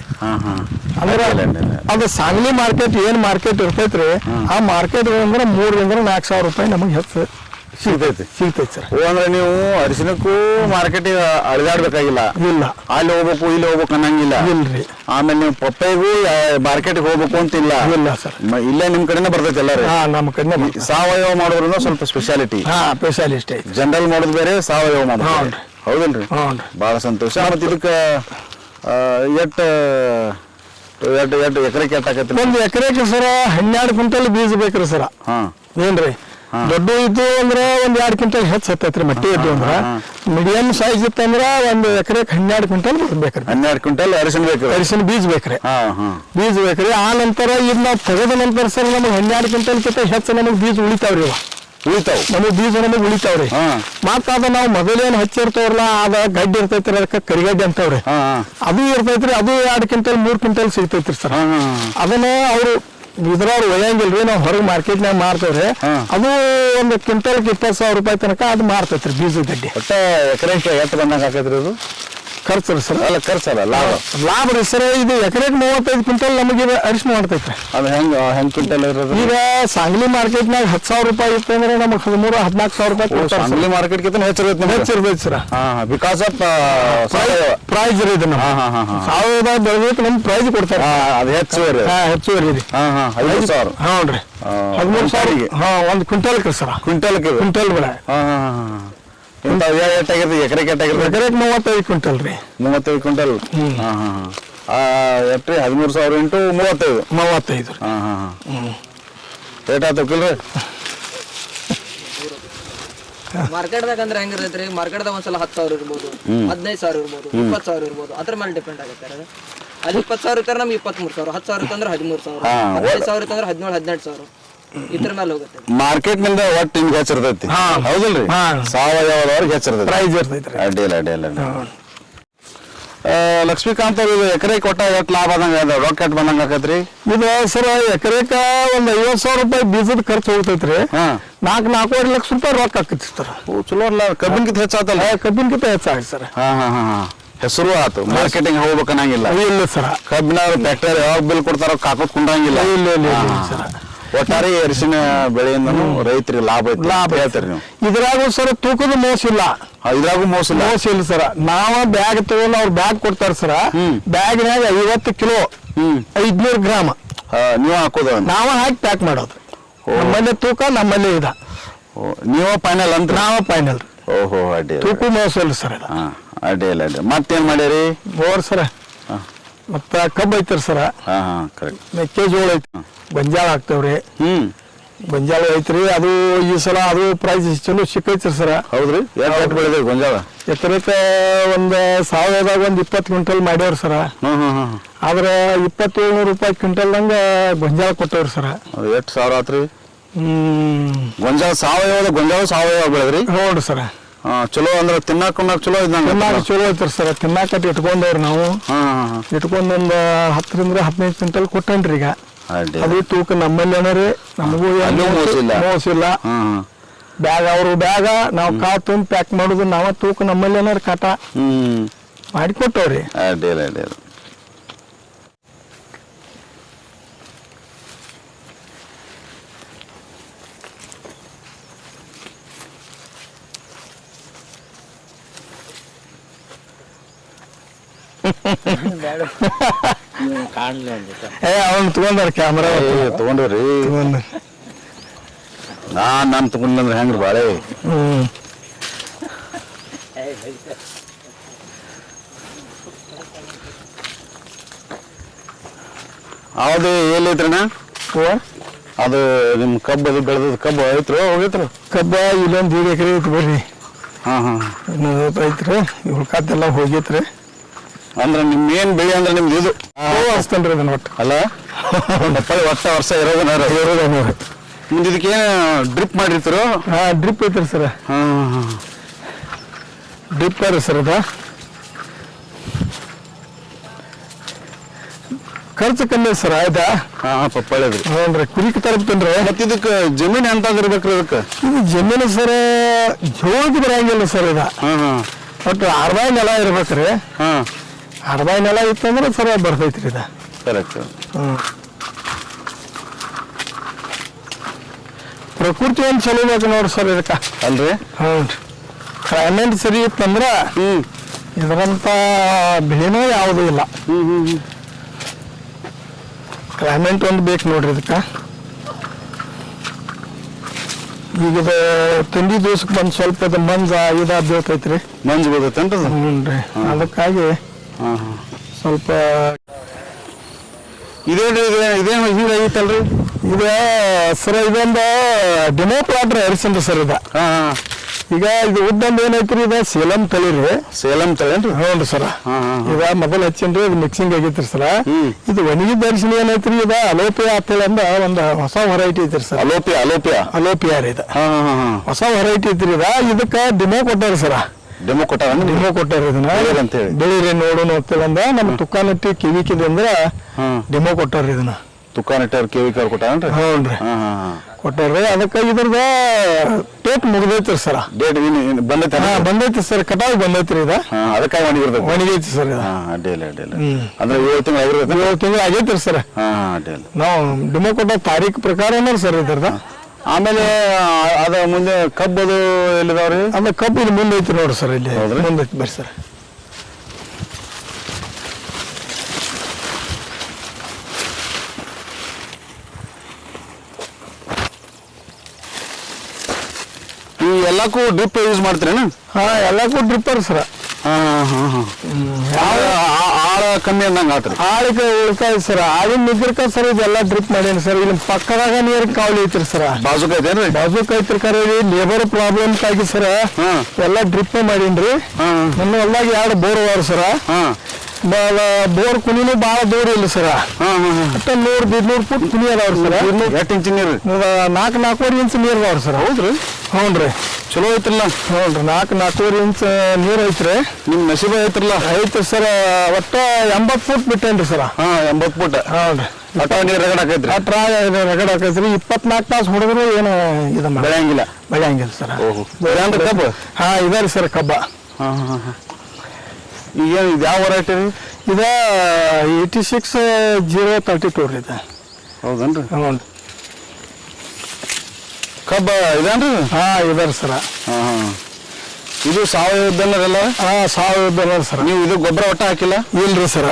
ಅಂದ್ರೆ. ಅದು ಸಾಂಗ್ಲಿ ಮಾರ್ಕೆಟ್ ಏನ್ ಮಾರ್ಕೆಟ್ ಇರ್ತೈತ್ರಿ ಆ ಮಾರ್ಕೆಟ್ ಅಂದ್ರೆ ಮೂರರಿಂದ ನಾಲ್ಕು ಸಾವಿರ ರೂಪಾಯಿ ನಮಗೆ ಹೆಚ್ಚು. ಸಿಗ್ತೈತಿ ಸಿಗ್ತೈತಿ ಸರ್. ಅಂದ್ರೆ ನೀವು ಅರಿಶಿನಕ್ಕೂ ಮಾರ್ಕೆಟಿಗೆ ಅಳಿದಾಡ್ಬೇಕಾಗಿಲ್ಲ? ಇಲ್ಲ. ಅಲ್ಲಿ ಹೋಗ್ಬೇಕು ಇಲ್ಲಿ ಹೋಗ್ಬೇಕು ಅನ್ನಂಗಿಲ್ಲ? ಇಲ್ರಿ ಆಮೇಲೆ ನೀವು ಪಪ್ಪೆಗೂ ಮಾರ್ಕೆಟ್ಗೆ ಹೋಗ್ಬೇಕು ಅಂತಿಲ್ಲ? ಇಲ್ಲ ಸರ್. ಇಲ್ಲೇ ನಿಮ್ ಕಡೆನೇ ಬರ್ತೈತಿ ಎಲ್ಲಾರು? ಹಾ ನಮ್ಮ ಕಡೆ ಸಾವಯವ ಮಾಡೋದ್ರಿಂದ ಸ್ವಲ್ಪ ಸ್ಪೆಷಾಲಿಟಿ ಹಾ ಸ್ಪೆಷಾಲಿಸ್ಟ್ ಜನರಲ್ ಮಾಡೋದು ಬೇರೆ ಸಾವಯವ ಮಾಡೋದು. ಹೌದಲ್ರಿ? ಬಹಳ ಸಂತೋಷ. ಮತ್ತೆ ಇದಕ್ಕೆ ಎಟ್ ಎಟ್ ಎಟ್ ಎಕರೆ ಕೆಟ್ಟ ಒಂದು ಒಂದ್ ಎಕರೆಗೆ ಸರ ಹನ್ನೆರಡು ಕ್ವಿಂಟಲ್ ಬೀಜ ಬೇಕ್ರಿ ಸರ. ಹಾ. ಏನ್ರಿ? ದೊಡ್ಡ ಇದ್ದು ಅಂದ್ರೆ ಒಂದ್ ಎರಡ್ ಕ್ವಿಂಟಲ್ ಹೆಚ್ಚು ಹತ್ತೈತ್ರಿ ಮಟ್ಟಿ ಇದ್ದು ಅಂದ್ರ. ಮೀಡಿಯಂ ಸೈಜ್ ಇತ್ತಂದ್ರ ಒಂದ್ ಎಕರೆ ಹನ್ನೆರಡು ಕ್ವಿಂಟಲ್ ಬೇಕ್ರಿ ಹನ್ನೆರಡು ಕ್ವಿಂಟಲ್ ಅರಿಶಿನ ಬೇಕು ಅರಿಶಿನ ಬೀಜ ಬೇಕ್ರಿ. ಬೀಜ ಬೇಕ್ರಿ. ಆ ನಂತರ ಇದ್ ನಾವ್ ತೆಗೆದ ನಂತರ ಸರ್ ನಮಗೆ ಹನ್ನೆರಡು ಕ್ವಿಂಟಲ್ ಕಿಂತ ಹೆಚ್ಚು ನಮಗೆ ಬೀಜ ಉಳಿತಾವ್ರಿ ಇವ. ಉಳಿತಾವ್. ನಮಗೆ ಬೀಜ ನಮಗೆ ಉಳಿತಾವ್ರಿ. ಮತ್ತ ಅದ ನಾವು ಮೊದಲೇನ್ ಹಚ್ಚಿರ್ತಾವ್ರಲ್ಲ ಅದ ಗಡ್ಡಿ ಇರ್ತೈತ್ರಿ ಅದಕ್ಕೆ ಕರಿಗಡ್ಡಿ ಅಂತಾವ್ರಿ. ಅದು ಇರ್ತೈತ್ರಿ ಅದು ಎರಡು ಕ್ವಿಂಟಲ್ ಮೂರ್ ಕ್ವಿಂಟಲ್ ಸಿಗ್ತೈತ್ರಿ ಸರ್. ಅದನ್ನ ಅವರು ಇದ್ರವ್ರು ಒಯ್ಯಂಗಿಲ್ರಿ ನಾವು ಹೊರಗೆ ಮಾರ್ಕೆಟ್ನಾಗ ಮಾರ್ತೇವ್ರಿ. ರೀ ಅದು ಒಂದು ಕ್ವಿಂಟಲ್ಗೆ ಇಪ್ಪತ್ತು ಸಾವಿರ ರೂಪಾಯಿ ತನಕ ಅದು ಮಾರ್ತೈತ್ರಿ ಬೀಜದ ಗಡ್ಡಿ. ಒಟ್ಟ ಎಕರೆ ಎಷ್ಟು ಬಂದಂಗೆ ಹಾಕೈತ್ರಿ ಅದು? ಖರ್ಚು ರೀ ಸರ್ ಅಲ್ಲ ಖರ್ಚಲ್ಲ ಲಾಭ. ಲಾಭ ರೀ ಸರ್ ಇದು ಎಕರೆಗೆ ಮೂವತ್ತೈದು ಕ್ವಿಂಟಲ್ ನಮಗೆ ಅರಿಶಿನ ಮಾಡ್ತೈತೆ. ಅದು ಹೆಂಗ್ ಹೆಂಗೆ ಕ್ವಿಂಟಲ್ ಇರೋದು? ಈಗ ಸಾಂಗ್ಲಿ ಮಾರ್ಕೆಟ್ನಾಗ ಹತ್ತು ಸಾವಿರ ರೂಪಾಯಿ ಇತ್ತು ಅಂದ್ರೆ ನಮಗೆ ಹದಿಮೂರು ಹದಿನಾಲ್ಕು ಸಾವಿರ ರೂಪಾಯಿ ಕೊಡ್ತಾರೆ ಸಾಂಗ್ಲಿ ಮಾರ್ಕೆಟ್ ಕಿಂತ ಹೆಚ್ಚಿರುತ್ತೆ ಹೆಚ್ಚಿರ್ಬೇಕು ಹೆಚ್ಚಿರ್ತೈತಿ ಸರ್. ಹಾ ಬಿಕಾಸ್ ಆಫ್ ಪ್ರೈಸ್ ರೀ ಇದು ನಮ್ಮ ಹಾ, ಹಾ, ಹಾ, ಹಾ. ಸಾವಯವ ಬೆಳೆದಕ್ಕೆ ನಮ್ಗೆ ಪ್ರೈಸ್ ಕೊಡ್ತಾರೆ. ಅದು ಅದು ಹೆಚ್ಚುವರಿ ಹಾ ಹೆಚ್ಚುವರಿ ರೀ ಹಾಂ ಹಾಂ ಐದು ಸಾವಿರ. ಹ್ಞೂ ರೀ ಹದಿಮೂರು ಸಾವಿರ. ಹಾ ಒಂದು ಕ್ವಿಂಟಲ್ಗೆ ಸರ್. ಕ್ವಿಂಟಲ್ಗೆ. ಕ್ವಿಂಟಲ್ ಬೆಳೆ ಹಾಂ ಹಾ. ಹಾ ಇಂಥ ಎಷ್ಟಾಗಿರ್ತದೆ ಎಕರೆ ಎಷ್ಟಾಗಿರ್ತದೆ ಎಕರೆಗೆ ಮೂವತ್ತೈದು ಕ್ವಿಂಟಲ್ ರೀ. ಮೂವತ್ತೈದು ಕ್ವಿಂಟಲ್? ಹಾ ಹಾ ಹದಿಮೂರು ಸಾವಿರ ಇಂಟು ಮೂವತ್ತೈದು. ಮೂವತ್ತೈದು ರೀ. ಹಾ ಹಾ ಹಾ. ರೇಟ್ ಆತಕ್ಕಿಲ್ರಿ ಮಾರ್ಕೆಟ್ದಾಗ ಅಂದ್ರೆ ಹೆಂಗಿರ್ತೈತ್ರಿ? ಮಾರ್ಕೆಟ್ದಾಗ ಒಂದ್ಸಲ ಹತ್ತು ಸಾವಿರ ಇರ್ಬೋದು ಹದಿನೈದು ಸಾವಿರ ಇರ್ಬೋದು ಇಪ್ಪತ್ತು ಸಾವಿರ ಇರ್ಬೋದು ಅದ್ರ ಮೇಲೆ ಡಿಪೆಂಡ್ ಆಗುತ್ತೆ ಅದು. ಇಪ್ಪತ್ತು ಸಾವಿರ ಇರ್ತಾರೆ ನಮ್ಗೆ ಇಪ್ಪತ್ಮೂರು ಸಾವಿರ ಹತ್ತು ಸಾವಿರ ಇತ್ತಂದ್ರೆ ಹದಿಮೂರು ಸಾವಿರ ಹಾ, ಹದಿನೈದು ಸಾವಿರ ಇತ್ತಂದ್ರೆ ಹದಿನೇಳು ಹದಿನೆಂಟು ಸಾವಿರ. ಇದ್ರ ಮೇಲೆ ಹೋಗುತ್ತೆ. ಮಾರ್ಕೆಟ್ನಿಂದ ಒಟ್ಟು ನಿಮ್ಗೆ ಹೆಚ್ಚಿರ್ತೈತಿ. ಹಾ. ಹೌದಲ್ರಿ? ಹಾ. ಸಾವಯವದವ್ರಿಗೆ ಹೆಚ್ಚಿರ್ತೈತಿ. ಪ್ರೈಸ್ ಇರ್ತೈತೆ ರೀ ಅಡ್ಡಿಲ್ಲ ಅಡ್ಡಿಲ್ಲ. ಅಡ್ಡಿಲ್ಲ. ಆ, ಲಕ್ಷ್ಮೀಕಾಂತ್ ಅವ್ರು ಇದು ಎಕರೆ ಕೊಟ್ಟ ಒಟ್ಟು ಲಾಭ ಆದಂಗ ಅದ ರೊಕ್ಕ ಎಷ್ಟ್ ಬಂದಂಗ ಆಕತ್ರಿ? ಇದು ಸರ್ ಎಕರೆಕ ಒಂದ್ ಐವತ್ ಸಾವಿರ ರೂಪಾಯಿ ಬೀಜದ ಖರ್ಚು ಹೋಗ್ತೈತ್ರಿ. ಹಾ. ನಾಲ್ಕು ನಾಲ್ಕೂವರೆ ಲಕ್ಷ ರೂಪಾಯಿ ರೊಕ್ಕ ಆಕೈತಿ ಸರ್. ಓ ಚಲೋ ಅಲ್ಲ. ಕಬ್ಬಿನ್ಕಿಂತ ಹೆಚ್ಚಾತಲ್ಲ ಕಬ್ಬಿನಕಿಂತ ಹೆಚ್ಚಾಗಿ ಸರ್. ಹಾ ಹಾ ಹಾ ಹಾ. ಹೆಸರು ಆತು. ಮಾರ್ಕೆಟಿಂಗ್ ಹೋಗ್ಬೇಕನ್ನಂಗಿಲ್ಲ ಇಲ್ಲ ಸರ್. ಕಬ್ಬಿನ ಫ್ಯಾಕ್ಟರಿ ಯಾವಾಗ ಬಿಲ್ ಕೊಡ್ತಾರೋ ಕಾಕೋತ್ ಕುಂಡಂಗಿಲ್ಲ ಇಲ್ಲ ಇಲ್ಲ ಇಲ್ಲ ಸರ್. ಒಟ್ಟಾರೆ ಅರಿಶಿನ ಬೆಳೆಯಿಂದನು ರೈತರಿಗೆ ಲಾಭ ಐತಿ ಲಾಭ ಹೇಳ್ತಾರೆ ನೀವು. ಇದ್ರಾಗೂ ಸರ್ ತೂಕದ ಮೋಸ ಇಲ್ಲ. ಇದ್ರಾಗೂ ಮೋಸ ಇಲ್ಲ? ಮೋಸ ಇಲ್ಲ ಸರ. ನಾವ ಬ್ಯಾಗ್ ತಗೊಂಡು ಅವ್ರು ಬ್ಯಾಗ್ ಕೊಡ್ತಾರ ಸರ. ಬ್ಯಾಗ್ ಬ್ಯಾಗ್ನ್ಯಾಗ ಐವತ್ತು ಕಿಲೋ ಐದ್ನೂರು ಗ್ರಾಮ್. ನೀವು ಹಾಕೋದು ನಾವ ಹಾಕಿ ಪ್ಯಾಕ್ ಮಾಡೋದು. ನಮ್ಮಲ್ಲಿ ತೂಕ ನಮ್ಮಲ್ಲಿ ಇದ. ನೀವು ಫೈನಲ್ ಅಂತ? ನಾವ ಫೈನಲ್ ಓಹೋ ಅಡ್ಡಿ. ತೂಕ ಮೋಸ ಇಲ್ಲ ಸರ್ ಅಡ್ಡಿ ಇಲ್ಲ ಅಡ್ಡಿ ಮತ್ತೇನ್ ಮಾಡ್ಯಾರಿ? Bore sir. ಮತ್ತ ಕಬ್ಬು ಐತ್ರಿ ಸರ. ಹಾ ಹಾ ಕರೆಕ್ಟ್ ಮೆಕ್ಕೆಜೋಳ ಐತಿ ಗೊಂಜಾಳ ಹಾಕ್ತೇವ್ರಿ. ಹ್ಮ್. ಗೊಂಜಾಳ ಐತ್ರಿ ಅದು ಈ ಸಲ ಅದು ಪ್ರೈಸ್ ಚಲೋ ಸಿಕ್ಕೈತ್ರಿ ಸರ. ಹೌದ್ರಿ? ಎರಡು ರೇಟ್ ಬೆಳೆದ್ರಿ ಗೊಂಜಾಳ? ಎಕರೆಕ ಒಂದ್ ಸಾವಿರದಾಗ ಒಂದ್ ಇಪ್ಪತ್ತು ಕ್ವಿಂಟಲ್ ಮಾಡ್ಯಾವ್ರಿ ಸರ. ಹ್ಞೂ ಹ್ಞೂ ಹ್ಞೂ ಆದ್ರೆ ಇಪ್ಪತ್ತೇಳ್ನೂರು ರೂಪಾಯಿ ಕ್ವಿಂಟಲ್ದಂಗ ಗೊಂಜಾಳ ಕೊಟ್ಟವ್ರಿ ಸರ. ಅದು ಎಷ್ಟು ಸಾವಿರ ಆತ್ರಿ? ಹ್ಮ್. ಗೊಂಜಾಳ ಸಾವಯವ ಗೊಂಜಾಳ ಸಾವಯವ ಬೆಳೆದ್ರಿ? ನೋಡ್ರಿ ಸರ. ಚಲೋ ಅಂದ್ರೆ ತಿನ್ನಾಕ ಉಣ್ಣಾಕ ಚಲೋ ಇದ್ದಂಗ ತಿನ್ನಾಕ ಚಲೋ ಐತ್ರಿ ಸರ. ತಿನ್ನಾಕ ಇಟ್ಕೊಂಡವ್ರಿ ನಾವು. ಇಟ್ಕೊಂಡ್ ಒಂದ್ ಹತ್ತರಿಂದ ಹದಿನೈದು ಕ್ವಿಂಟಲ್ ಕೊಟ್ಟನ್ರಿ ಈಗ. ಅದೇ ತೂಕ ನಮ್ಮಲ್ಲಿ ಏನರಿ ನಮಗೂ ಮೋಸಿಲ್ಲ. ಬ್ಯಾಗ್ ಅವರು ಬ್ಯಾಗ ನಾವು ಕಾ ತುಂಬ ಪ್ಯಾಕ್ ಮಾಡುದು ನಾವ ತೂಕ ನಮ್ಮಲ್ಲಿ ಏನಾರ ಕಾಟ. ಹ್ಮ್. ಮಾಡಿ ಕೊಟ್ಟವ್ರಿ ಅಡ್ಡಿಲ್ಲ ಅಡ್ಡಿಲ್ಲ ಏ ಅವ್ನು ತಗೊಂಡಾರ ಕ್ಯಾಮ್ರಾ ತಗೊಂಡ್ರಿ. ನಾ ನಾನ್ ನಾನ್ ತಗೊಂಡ್ರೆ ಹೆಂಗ್ರಿ ಬಾಳೆ? ಹ್ಮ್. ಹೌದು ಎಲ್ಲೈತ್ರಣ್ಣ ಓ ಅದು ನಿಮ್ಮ ಕಬ್ಬು ಅದು ಬೆಳೆದ ಕಬ್ಬು ಐತ್ರ ಹೋಗೈತ್ರ? ಕಬ್ಬ ಇಲ್ಲೊಂದು ದೀಡ್ ಎಕರೆ ಐತಿ ಬರ್ರಿ. ಹಾ ಹಾ. ಐತ್ರಿ ಉಳ್ಕಾತೆಲ್ಲ ಹೋಗೈತ್ರಿ. ಅಂದ್ರೆ ನಿಮ್ ಏನ್ ಬೆಳೆ ಅಂದ್ರೆ ನಿಮ್ದು ಇದು. ಓ ಹಚ್ತೇನ್ರಿ ಅದನ್ನ ಒಟ್ಟು ಅಲ್ಲ? ಮಕ್ಕಳು ವರ್ಷ ವರ್ಷ ಇರೋದನ್ನ ನಿಮ್ದು ಇದಕ್ಕೆ ಡ್ರಿಪ್ ಮಾಡಿರ್ತೀರೋ? ಹಾ ಡ್ರಿಪ್ ಐತ್ರಿ ಸರ್. ಹಾ ಹಾ ಡ್ರಿಪ್ ರೀ ಸರ್ ಅದ? ಖರ್ಚು ಕಮ್ಮಿ ಸರ್ ಆಯ್ತಾ? ಹಾ ಪಪ್ಪಾಳಿದ್ರಿ ನೋಡ್ರಿ ಕುರಿಕ್ ತರಬ್ತೇನ್ರಿ ಮತ್ತೆ ಇದಕ್ಕೆ ಜಮೀನ್ ಎಂತ ಇರ್ಬೇಕ್ರಿ ಅದಕ್ಕೆ ಇದು ಜಮೀನು ಸರ್ ಜೋಗಿದ್ರೆ ಬರಂಗಿಲ್ಲ ಸರ್ ಇದ. ಹಾ ಹಾಂ. ಒಟ್ಟು ಅರ್ಧ ನೆಲ ಇರ್ಬೇಕ್ರಿ. ಹಾ. ಅರ್ಧಾಯಿ ನೆಲ ಇತ್ತಂದ್ರೆ ಸರ್ ಬರ್ತೈತ್ರಿ ಇದು. ಕರೆಕ್ಟ್ ಹ್ಮ್. ಪ್ರಕೃತಿ ಒಂದು ಚಲೋ ಬೇಕು ನೋಡ್ರಿ ಸರ್ ಇದಕ್ಕ. ಅಲ್ರಿ? ಹ್ಞೂ ಕ್ಲೈಮೇಟ್ ಸರಿ ಇತ್ತಂದ್ರ ಹ್ಮ್. ಇದರಂತ ಬೆಳೆನೂ ಯಾವುದೂ ಇಲ್ಲ. ಹ್ಮ್ ಹ್ಮ್ ಹ್ಞೂ ಕ್ಲೈಮೇಟ್ ಒಂದು ಬೇಕು ನೋಡ್ರಿ ಇದಕ್ಕ. ಈಗ ಇದು ತಿಂಡಿ ದಿವ್ಸಕ್ಕೆ ಬಂದು ಸ್ವಲ್ಪ ಇದು ಮಂಜ ಇದ ಬೀಳ್ತೈತ್ರಿ ಮಂಜು ಬೀಳ್ತೈತೆ ಅದು? ಹ್ಞೂನ್ರಿ ಅದಕ್ಕಾಗಿ ಹಾ ಹಾ ಸ್ವಲ್ಪ ಇದೇನು ಇದೆ ಇದೇನು ಹಿಂಗ ಐತಲ್ರಿ? ಇದು ಸರ್ ಇದೊಂದು ಡೆಮೋ ಪ್ಲಾಟ್ ಹರಿಸನ್ರಿ ಸರ್ ಇದು. ಹಾ ಈಗ ಇದು ಉದ್ದೊಂದು ಏನೈತ್ರಿ ಇದು ಸೇಲಂ ತಳಿರಿ ಸೇಲಂ ತಳೇನ್ರಿ ಹ್ಞೂ ಸರ. ಈಗ ಮೊದಲು ಹಚ್ಚಿನ್ರಿ ಇದು ಮಿಕ್ಸಿಂಗ್ ಆಗೈತ್ರಿ ಸರ. ಇದು ಒಣಗಿ ದರ್ಶನ ಏನೈತ್ರಿ ಇದು ಅಲೋಪಿಯಾ ಅಂತೇಳಿ ಅಂದ ಒಂದು ಹೊಸ ವೆರೈಟಿ ಐತ್ರಿ ಸರ್. ಅಲೋಪಿಯಾ ಅಲೋಪಿಯಾ. ಅಲೋಪಿಯಾ ರೀ ಇದು. ಹೊಸ ವೆರೈಟಿ ಐತ್ರಿ ಇದು ಇದಕ್ಕೆ ಡಿಮೋ ಕೊಟ್ಟಾರ ಸರ. ಡೆಮೋ ಕೊಟ್ಟಾರ ಡಿಮೋ ಕೊಟ್ಟಾರ ಇದನ್ನ. ಬೆಳೀರಿ ಅಂತೇಳಿ. ಬೆಳೀರಿ ನೋಡೋಣ ಅಂತೇಳಿ ಅಂದ ನಮ್ಮ ತುಕ್ಕಾನಟ್ಟಿ ಕಿವಿಕಿದೆ ಅಂದ್ರೆ ಡೆಮೋ ಕೊಟ್ಟಾರ ಇದನ್ನ. ತುಕಾನ್ ಕಿವಿಕಾರ ಕೊಟ್ಟಾರ ಹ್ಞೂನ್ರಿ ಹಾ ಕೊಟ್ಟಾರ್ರಿ. ಅದಕ್ಕೆ ಇದ್ರದ ಟೇಪ್ ಮುಗ್ದೈತ್ರಿ ಸರ್. ಡೇಟ್ ಬಂದೈತೆ ಹಾ ಬಂದೈತಿ ಸರ್. ಕಟಾವ್ ಬಂದೈತ್ರಿ ಇದ. ಅದಕ್ಕಾಗಿ ಒಣಗಿರ್ತದೆ ಒಣಗೈತಿ ಸರ್ ಇದು. ಹಾ ಅಡ್ಡಿ ಇಲ್ಲ ಅಡ್ಡಿ ಅಂದ್ರೆ ಏಳು ತಿಂಗಳು ಆಗಿರ್ತದೆ ಏಳು ತಿಂಗಳು ಆಗೈತ್ರಿ ಸರ್. ನಾವು ಡಿಮೋ ಕೊಟ್ಟ ತಾರೀಖ್ ಪ್ರಕಾರ ಸರ್ ಇದ್ರದ ಆಮೇಲೆ ಅದ ಮುಂದೆ ಕಬ್ಬದು ಎಲ್ಲಿದಾವ್ರಿ? ಅಂದ್ರೆ ಕಬ್ಬು ಇಲ್ಲಿ ಮುಂದೆ ಐತಿ ನೋಡ್ರಿ ಸರ್ ಇಲ್ಲಿ? ಮುಂದೆ ಐತಿ ಬರ್ರಿ ಸರ್. ಈ ಎಲ್ಲಕ್ಕೂ ಡ್ರಿಪ್ ಯೂಸ್ ಮಾಡ್ತೀರೇನು? ಹಾ ಎಲ್ಲಕ್ಕೂ ಡ್ರಿಪ್ಪರ್ ಸರ್. ಹಾ ಹಾ ಹಾ. ಆ- ಆಳ ಕಮ್ಮಿ ಅಂದಂಗ ಆತ್ರಿ. ಆಳಿಕ ಉಳ್ಕಾಯ ಸರ್. ಆಳಿನ ನಿದ್ರಕ ಸರ್ ಇದೆಲ್ಲ ಡ್ರಿಪ್ ಮಾಡೇನಿ ಸರ್. ಇಲ್ಲಿ ಪಕ್ಕದಾಗ ನೀರ್ ಕಾವಲಿ ಐತ್ರಿ ಸರ್. ಬಾಜುಕ್ ಐತೇನ್ರಿ? ಬಾಜು ಐತ್ರಿ ಕರೆ. ಲೇಬರ್ ಪ್ರಾಬ್ಲಮ್ ಆಗಿ ಸರ್ ಹಾ. ಎಲ್ಲ ಡ್ರಿಪ್ ಮಾಡೀನ್ರಿ. ಹಾ. ನಮ್ಮ ಹೊಲ್ದಾಗ ಎರಡು ಬೋರ್ ಅದಾವ ಸರ್. ಹಾ. ಬೋರ್ ಕುಣಿನೂ ಭಾಳ ದೂರ ಇಲ್ಲ ಸರ್. ಹಾ ಹಾ ಹಾ. ಒಟ್ಟ ನೂರ್ ಬಿದ್ನೂರ್ ಫುಟ್ ಕುಣಿ ಅದಾವ್ರಿ ಸರ್. ಎಷ್ಟು ಇಂಚ್ ನೀರು? ನಾಲ್ಕು ನಾಲ್ಕೂವರೆ ಇಂಚ್ ನೀರು ಅದಾವ್ರಿ ಸರ್. ಹೌದ್ರಿ? ಹ್ಞೂ ರೀ ಚಲೋ ಐತ್ರಲ್ಲ? ಹ್ಞೂ ನಾಲ್ಕು ನಾಲ್ಕೂವರೆ ಇಂಚ್ ನೀರು ಐತ್ರಿ. ನಿಮ್ಮ ನಸೀಬ ಐತ್ರಲ್ಲ? ಐತ್ರಿ ಸರ್. ಒಟ್ಟ ಎಂಬತ್ತು ಫುಟ್ ಬಿಟ್ಟೇನ್ರಿ ಸರ್. ಹಾ ಎಂಬತ್ ಫುಟ್. ಹ್ಞೂನ್ರಿ ಅಟ ನೀರು ರಗಡ್ ಹಾಕೈತ್ರಿ? ಅಟ್ರ ರಗಡ್ ಹಾಕೈತ್ರಿ. ಇಪ್ಪತ್ನಾಲ್ಕು ತಾಸು ಹೊಡೆದ್ರು ಏನು ಇದು ಬೆಳೆಯಂಗಿಲ್ಲ? ಬೆಳೆಯಂಗಿಲ್ಲ ಸರ್. ಹಾ ಇದಾರಿ ಸರ್ ಕಬ್ಬ. ಹಾ ಹಾ ಹಾ. ಈಗ ಇದು ಯಾವ ವೆರೈಟಿ ರೀ? ಇದು eighty six zero thirty two ರೀ ಇದು. ಹೌದನ್ರಿ? ಹ್ಞೂ ಕಬ್ಬ ಇದೇನ್ರಿ? ಹಾ ರೀ ಸರ. ಹಾಂ ಇದು ಇದು ಸಾವಯವದಲ್ಲ ಹಾಂ ಸಾವಯವ ಸರ. ನೀವು ಇದು ಗೊಬ್ಬರ ಒಟ್ಟ ಹಾಕಿಲ್ಲ? ಇಲ್ರಿ ಸರ.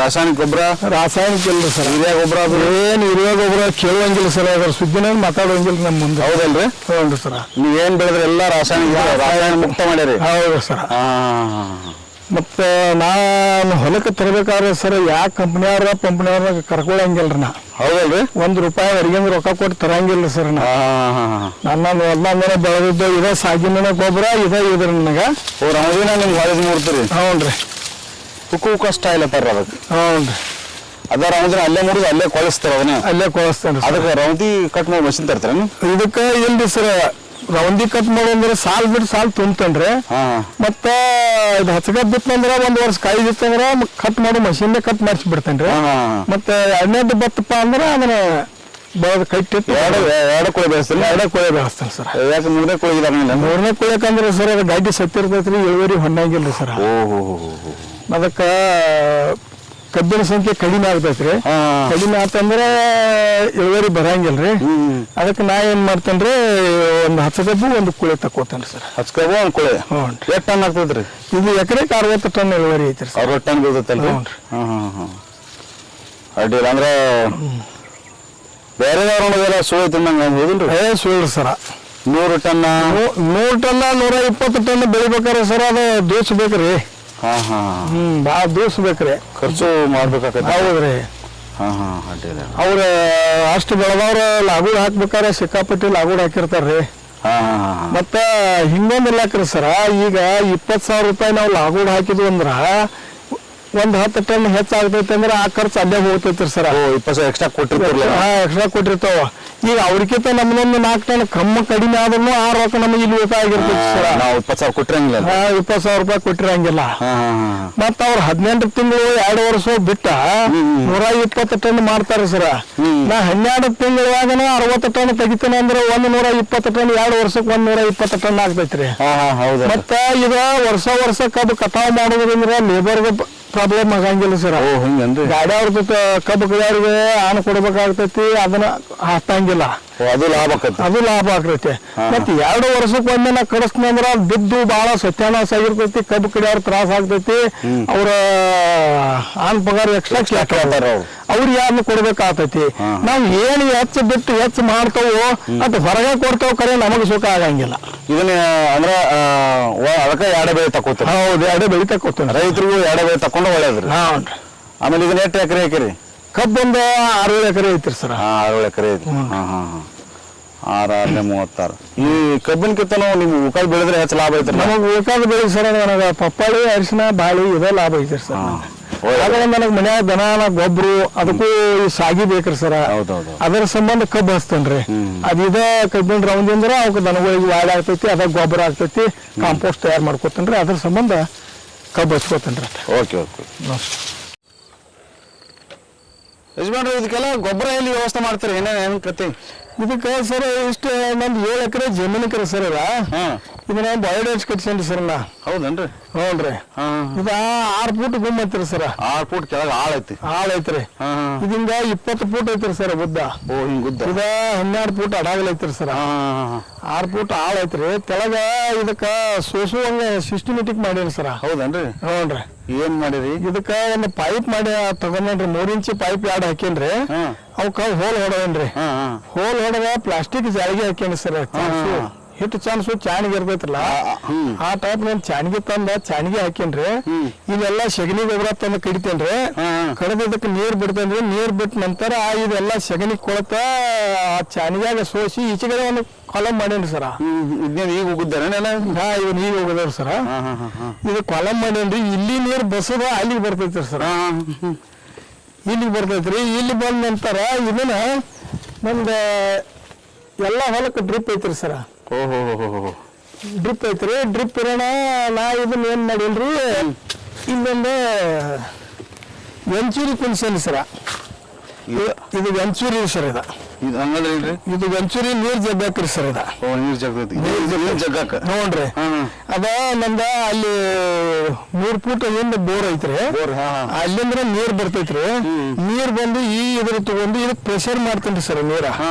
ರಾಸಾಯನಿಕ ಗೊಬ್ಬರ? ರಾಸಾಯನಿಕ ಇಲ್ರಿ ಸರ್. ಯೂರಿಯಾ ಗೊಬ್ಬರ ಅದು? ಏನು ಹಿರಿಯ ಗೊಬ್ಬರ ಕೇಳುವಂಗಿಲ್ಲ ಸರ್. ಅದರ ಸುದ್ದಿನಾಗ ಮಾತಾಡುವಂಗಿಲ್ಲ ನಮ್ಮ ಮುಂದೆ. ಹೌದಲ್ರಿ ಹೌದು ಸರ. ನೀವು ಏನು ಬೆಳೆದ್ರೆ ಎಲ್ಲ ರಾಸಾಯನಿಕ ರಾಸಾಯನಿಕ ಮುಕ್ತ ಮಾಡ್ಯಾರಿ ಹೌದು ಸರ್. ಹಾ. ಮತ್ತೆ ನಾನು ಹೊಲಕ್ಕೆ ತರಬೇಕಾದ್ರೆ ಸರ್ ಯಾವ ಕಂಪ್ನಿಯವ್ರ ಪಂಪ್ನವ್ರಾಗ ಕರ್ಕೊಳ್ಳಂಗಿಲ್ಲ ರೀ ನಾ. ಹೌದಲ್ರಿ? ಒಂದು ರೂಪಾಯಿ ಹೊರಗಿಂದ ರೊಕ್ಕ ಕೊಟ್ಟು ತರಂಗಿಲ್ಲ ಸರ್ ನಾ. ನನ್ನ ಒಂದೊಂದರ ಬೆಳೆದಿದ್ದು ಇದೇ ಸಾಗಿನ ಗೊಬ್ಬರ ಇದೇ ಇದ್ರ ನನಗೆ. ಓ ರಮದಿನ ನಿಮ್ಗೆ ಹೊಲದ ಮೂಡ್ತೀರಿ ಹ್ಞೂನ್ರಿ ಹುಕ್ಕು ಕಷ್ಟ ಇಲ್ಲ ಅತ್ತಾರ ಅದಕ್ಕೆ. ಹ್ಞೂನ್ರಿ ಅದರ ಅಂದ್ರೆ ಅಲ್ಲೇ ಮುರಿದು ಅಲ್ಲೇ ಕೊಳಿಸ್ತಾರ ಅದನ್ನ? ಅಲ್ಲೇ ಕೊಳಸ್ತಾರೆ ಅದಕ್ಕೆ ರೌದಿ ಕಟ್ ಮಾಡಿ ಮಷಿನ್ ತರ್ತಾರೆ ಇದಕ್ಕೆ ಇಲ್ರಿ ಸರ್ ರೌಂದಿ ಕಟ್ ಮಾಡಿದ್ರೆ ಸಾಲ್ ಬಿಟ್ಟು ಸಾಲ್ ತುಂಬ್ತೇನ್ರಿ ಮತ್ತ ಇದು ಹಚ್ಚಗದ್ ಬಿತ್ತಂದ್ರೆ ಒಂದ್ ವರ್ಷ ಕಾಯಿ ಬಿತ್ತಂದ್ರ ಕಟ್ ಮಾಡಿ ಮಷೀನ್ ಕಟ್ ಮಾಡಿಸಿ ಬಿಡ್ತೇನ್ರಿ ಮತ್ತೆ ಎರಡನೇದು ಬತ್ತಪ್ಪ ಅಂದ್ರೆ ಅದನ್ನ ಬೆಳೆದು ಕಟ್ಟಿಟ್ಟು ಎರಡು ಕುಳಿ ಬೆಳೆಸ್ತೀನಿ ಎರಡೇ ಕೋಳಿ ಬೆಳೆಸ್ತೇನೆ ಸರ್. ಯಾಕೆ ಮೂರನೇ ಕುಳಿ ಇದಾರಂಗಿಲ್ಲ ಮೂರನೇ ಕುಳಿಯಕಂದ್ರೆ ಸರ್ ಅದು ಗಾಡಿ ಸತ್ತಿರ್ತೈತ್ರಿ ಇಳುವರಿ ಹೊಂದಂಗಿಲ್ರಿ ಸರ್. ಅದಕ್ಕ ಕಬ್ಬಿನ ಸಂಖ್ಯೆ ಕಡಿಮೆ ಆಗ್ತೈತ್ರಿ. ಹಾ. ಕಡಿಮೆ ಆತಂದ್ರೆ ಇಳುವರಿ ಬರಂಗಿಲ್ರಿ. ಅದಕ್ಕೆ ನಾ ಏನ್ ಮಾಡ್ತೇನ್ರಿ ಒಂದು ಕಬ್ಬು ಒಂದು ಕುಳೆ ತಕೋತೇನ್ರಿ ಸರ್. ಹಚ್ಕೋಬೋ ಒಂದ್ ಕುಳೆ? ಹ್ಞೂ ಎಷ್ಟು ಟನ್ ಆಗ್ತದ್ರಿ ಇದು ಎಕರೆಗೆ ಅರವತ್ತು ಟನ್ ಇಳುವರಿ ಐತ್ರಿ ಸರ್. ಅರವತ್ತು ಟನ್ ಬೀಳ್ತೈತಲ್ಲ ಹ್ಞೂ ಹಾ ಹಾ ಹಾ ಅಡ್ಡಿಲ್ಲ ಅಂದ್ರೆ ಬೇರೆ ಸುಳ್ಳು ಸುಳಿ ತಿನ್ನಂಗ ಹೌದಿಲ್ರಿ ಏ ಸುಳ್ಳು ಸರ. ನೂರು ಟನ್ನ? ನೂರು ನೂರ್ ಟನ್ ನೂರ ಇಪ್ಪತ್ತು ಟನ್ ಬೆಳಿಬೇಕಾರೆ ಸರ್ ಅದು ದೋಸ್ ಬೇಕ್ರಿ. ಹಾ ಹಾ. ಹ್ಮ್ ಭಾಳ ದೋಸ್ ಬೇಕ್ರಿ. ಖರ್ಚು ಮಾಡ್ಬೇಕಾಗತ್ತೆ. ಹೌದ್ರಿ. ಹಾ ಹಾ ಅಡ್ಡಿಲ್ಲ ಅವ್ರ ಅಷ್ಟು ಬೆಳೆದವ್ರ ಲಾಗೂಡ್ ಹಾಕ್ಬೇಕಾರೆ ಸಿಕ್ಕಾಪಟ್ಟಿ ಲಾಗೂಡ್ ಹಾಕಿರ್ತಾರ್ರಿ. ಹಾ ಹಾ ಹಾ ಮತ್ತ ಹಿಂಗೊಂದ್ ಇಲ್ಲಾಕ್ರಿ ಸರ ಈಗ ಇಪ್ಪತ್ ಸಾವಿರ ರೂಪಾಯಿ ನಾವು ಲಾಗೂಡ್ ಹಾಕಿದ್ವಿ ಅಂದ್ರ ಒಂದ್ ಹತ್ತು ಟನ್ ಹೆಚ್ಚಾಗ್ತೈತಿ ಅಂದ್ರೆ ಆ ಖರ್ಚು ಅಲ್ಲೇ ಹೋಗ್ತೈತ್ರಿ ಸರ. ಓ ಇಪ್ಪತ್ತು ಸಾವಿರ ಎಕ್ಸ್ಟ್ರಾ ಕೊಟ್ಟಿರ್ತಿರ್ಲ ಹಾ ಎಕ್ಸ್ಟ್ರಾ ಕೊಟ್ಟಿರ್ತಾವ. ಈಗ ಅವ್ರಿಗಿಂತ ನಮ್ದೊಂದು ನಾಲ್ಕು ಟನ್ ಕಮ್ಮ ಕಡಿಮೆ ಆದ್ರೂ ಆ ರೊಕ್ಕ ನಮಗೆ ಇಲ್ಲಿ ಬೇಕಾಗಿರ್ತೈತಿ ಸರ. ನಾವು ಇಪ್ಪತ್ತು ಸಾವಿರ ಕೊಟ್ಟಿರಂಗಿಲ್ಲ ಹಾ ಇಪ್ಪತ್ ಸಾವಿರ ರೂಪಾಯಿ ಕೊಟ್ಟಿರಂಗಿಲ್ಲ. ಮತ್ತ ಅವ್ರ ಹದಿನೆಂಟು ತಿಂಗಳು ಎರಡು ವರ್ಷ ಬಿಟ್ಟ ನೂರ ಇಪ್ಪತ್ತು ಟನ್ ಮಾಡ್ತಾರ ಸರ. ನಾ ಹನ್ನೆರಡು ತಿಂಗಳಾಗನ ಅರವತ್ತು ಟನ್ ತೆಗಿತೇನೆ ಅಂದ್ರೆ ಒಂದ್ ನೂರ ಇಪ್ಪತ್ತು ಟನ್ ಎರಡು ವರ್ಷಕ್ಕೆ ಒಂದ್ ನೂರ ಇಪ್ಪತ್ತು ಟನ್ ಆಗ್ತೈತ್ರಿ. ಹೌದು. ಮತ್ತ ಈಗ ವರ್ಷ ವರ್ಷ ಕಬ್ಬು ಕಟಾವ್ ಮಾಡೋದ್ರಿಂದ ಲೇಬರ್ಗೆ ಪ್ರಾಬ್ಲಮ್ ಆಗಂಗಿಲ್ಲ ಸರ್. ಓ ಅವ್ರ ಗಾಡಿ ಅವ್ರದ್ದು ಕಬ್ಬು ಕಡಿಯೋರಿಗೆ ಆನ್ ಕೊಡ್ಬೇಕಾಗ್ತೈತಿ ಅದನ್ನ ಹತ್ತಂಗಿಲ್ಲ ಅದು ಲಾಭ ಆಕತಿ ಅದು ಲಾಭ ಆಗ್ತೈತಿ ಮತ್ತೆ ಎರಡು ವರ್ಷಕ್ಕೆ ಒಮ್ಮೆ ನಾ ಕಡಿಸ್ತೀನಿ ಅಂದ್ರ ಬಿದ್ದು ಬಹಳ ಸತ್ಯಾನಾಶ ಆಗಿರ್ತೈತಿ ಕಬ್ಬು ಕಡಿಯೋರ್ ತ್ರಾಸ ಆಗ್ತೈತಿ ಅವ್ರ ಆನ್ ಪಗಾರ ಎಕ್ಸ್ಟ್ರಾ ಲೆಕ್ಕ ಅವ್ರು. ಅವ್ರಿಗೆ ಯಾರನ್ನ ಕೊಡ್ಬೇಕಾಗ್ತೈತಿ ನಾವ್ ಏನ್ ಹೆಚ್ಚು ಬಿಟ್ಟು ಹೆಚ್ಚು ಮಾಡ್ತಾವೋ ಅದ್ ಹೊರಗೆ ಕೊಡ್ತಾವ ಕರೆ ನಮಗೆ ಸುಖ ಆಗಂಗಿಲ್ಲ. ಇದನ್ನ ಅಂದ್ರೆ ಅದಕ್ಕೆ ಎರಡೇ ಬೆಳೆ ತಕೋತೀರಿ ಹೌದು ಎರಡೇ ಬೆಳೆ ತಕೋತೀನಿ ರೈತರಿಗೂ ಎರಡೇ ಬೆಳೆ ತಕೊಂಡು ಒಳ್ಳೇದ್ರಿ. ಹಾಂ. ಆಮೇಲೆ ಇದನ್ನ ಎಷ್ಟು ಎಕರೆ ಹಾಕಿರಿ ಕಬ್ಬೊಂದು ಆರು ಏಳು ಎಕರೆ ಐತ್ರಿ ಸರ್. ಹಾಂ ಆರು ಎಕರೆ ಐತಿ ಹಾಂ ಹಾಂ ಹಾಂ. ಆರು ಆರನೇ ಮೂವತ್ತಾರು. ಈ ಕಬ್ಬಿನ ಕಿತ್ತನು ನಿಮ್ಗೆ ಉಕಾಲ್ ಬೆಳೆದ್ರೆ ಹೆಚ್ಚು ಲಾಭ ಐತ್ರಿ. ನಮಗೆ ಬೇಕಾದ ಬೆಳೆ ಸರ್ ನನಗೆ ಪಪ್ಪಾಳಿ ಅರಿಶಿನ ಬಾಳಿ ಇದೇ ಲಾಭ ಐತ್ರಿ ಸರ್. ಆದ್ರೆ ನನಗೆ ಮನ್ಯಾಗ ದನ ಗೊಬ್ಬರ ಅದಕ್ಕೂ ಈ ಸಾಗಿ ಬೇಕ್ರಿ ಸರ್. ಹೌದೌದು. ಅದರ ಸಂಬಂಧ ಕಬ್ಬು ಹಚ್ತೇನ್ರಿ. ಅದಿದ ಇದ ಕಬ್ಬಿನ ರೌಂದ್ ಅಂದ್ರ ಅವಕ್ಕೆ ದನಗಳಿಗೆ ವಾಡಿ ಆಗ್ತೈತಿ ಅದ ಗೊಬ್ಬರ ಆಗ್ತೈತಿ ಕಾಂಪೋಸ್ಟ್ ತಯಾರು ಮಾಡ್ಕೊತೇನ್ರಿ. ಅದ್ರ ಸಂಬಂಧ ಕಬ್ಬು ಹಚ್ಕೋತೇನ್ರಿ. ಓಕೆ ಓಕೆ ಯಜಮಾನ್ರಿ ಇದಕ್ಕೆಲ್ಲ ಗೊಬ್ಬರ ಎಲ್ಲಿ ವ್ಯವಸ್ಥೆ ಮಾಡ್ತಾರೆ? ಏನೇನು ಏನು ಕತೆ? ಇದಕ್ಕೆ ಸರ್ ಇಷ್ಟು ನಮ್ದು ಏಳು ಎಕರೆ ಜಮೀನಿಕ್ರಿ ಸರ್ ಅದ. ಹಾ. ಇದನ್ನ ಬಯೋಡೇಜ್ ಕಟ್ಸೇನ್ರಿ ಸರ್ ನಾ. ಹೌದನ್ರಿ? ಹ್ಞೂನ್ರಿ. ಇದ ಆರು ಫೂಟ್ ಗುಮ್ ಐತ್ರಿ ಸರ್. ಆರು ಫೂಟ್ ಕೆಳಗೆ ಆಳ ಐತಿ. ಆಳ ಐತ್ರಿ. ಇದಿಂದ ಇಪ್ಪತ್ತು ಫೂಟ್ ಐತ್ರಿ ಸರ್ ಬುದ್ಧ ಓ ಹಿಂಗ್ ಗುದ್ದ ಇದ ಹನ್ನೆರಡು ಫೂಟ್ ಅಡಾಗಲ್ ಐತ್ರಿ ಸರ್. ಆರು ಫೂಟ್ ಆಳ ಐತ್ರಿ. ಕೆಳಗ ಇದಕ್ಕ ಸೋಸುವಂಗ ಸಿಸ್ಟಮೆಟಿಕ್ ಮಾಡೀನಿ ಸರ್. ಹೌದನ್ರಿ? ಹ್ಞೂನ್ರಿ. ಏನ್ ಮಾಡಿರಿ? ಇದಕ್ಕ ಒಂದು ಪೈಪ್ ಮಾಡಿ ತಗೊಂಡ್ರಿ ಮೂರ್ ಇಂಚಿ ಪೈಪ್ ಎರಡು ಹಾಕೇನ್ರಿ ಅವಕ್ಕ ಹೋಲ್ ಹೊಡವೇನ್ರಿ ಹೋಲ್ ಹೊಡೆದ ಪ್ಲಾಸ್ಟಿಕ್ ಜಾಳಿಗೆ ಹಾಕೇನಿ ಸರ್. ಹಿಟ್ಟು ಚಾನ್ಸ್ ಚಾಣಿಗೆ ಇರ್ತೈತ್ರಲ್ಲ ಹ್ಮ್. ಆ ಟೈಪ್ ನಾನು ಚಾಣಿಗೆ ತಂದ ಚಾಣಿಗೆ ಹಾಕೇನ್ರಿ ಇವೆಲ್ಲ ಸಗಣಿ ಗೊಬ್ಬರ ತಂದು ಕಡಿತೇನ್ರಿ ಕಡದಕ್ಕೆ ನೀರ್ ಬಿಡ್ತೇನ್ರಿ ನೀರ್ ಬಿಟ್ಟ ನಂತರ ಇದೆಲ್ಲ ಸಗಣಿ ಕೊಳತ ಆ ಚಾಣಿಗಾಗ ಸೋಸಿ ಈಚೆಗಡೆ ಒಂದು ಕಾಲಮ್ ಮಾಡೇನ್ರಿ ಸರ. ಈಗ ಉಗುದ್ದಾರೇನೆಲ್ಲ ಹಾ ಇವ್ ನೀರ್ ಹೋಗದವ್ರಿ ಸರ. ಇದು ಕಾಲಮ್ ಮಾಡೇನ್ರಿ ಇಲ್ಲಿ ನೀರ್ ಬಸದ ಅಲ್ಲಿಗೆ ಬರ್ತೈತ್ರಿ ಸರ. ಇಲ್ಲಿಗೆ ಬರ್ತೈತ್ರಿ ಇಲ್ಲಿ ಬಂದ ನಂತರ ಇದನ್ನ ನಮ್ದು ಎಲ್ಲ ಹೊಲಕ್ಕೆ ಡ್ರಿಪ್ ಐತ್ರಿ ಸರ. ಓ ಹೋ ಹೋ ಹೋ ಹೋ ಡ್ರಿಪ್ ಐತ್ರಿ ಡ್ರಿಪ್ ಇರೋಣ ನಾ ಇದನ್ನ ಏನ್ ಮಾಡಿಲ್ರಿ ಇಲ್ಲೊಂದು ವಂಚೂರಿ ಕುಣಿಸೇನಿ ಸರ ಇದು- ಇದು ವೆಂಚೂರಿ ಸರ್ ಇದ. ಇದು ಹಂಗಂದ್ರೆ ಏನ್ರಿ ಇದು ಒಂಚೂರಿ ನೀರ್ ಜಗ್ಗಾಕ್ರಿ ಸರ್ ಇದ ಓ ನೀರು ಜಗ್ಗೈತಿ ನೀರು ಜಗ್ಗಾಕ? ನೋಡ್ರಿ. ಹಾ ಅದ ನಮ್ದ ಅಲ್ಲಿ ಮೂರ್ ಫೂಟ್ ಹಿಂದ ಬೋರ್ ಐತ್ರಿ. ಬೋರ್ ಹಾ ಹಾ. ಅಲ್ಲಿಂದ್ರ ನೀರ್ ಬರ್ತೈತ್ರಿ. ನೀರ್ ಬಂದು ಈ ಇದ್ರ ತಗೊಂಡು ಇದಕ್ ಪ್ರೆಷರ್ ಮಾಡ್ತೇನ್ರಿ ಸರ್ ನೀರ. ಹಾ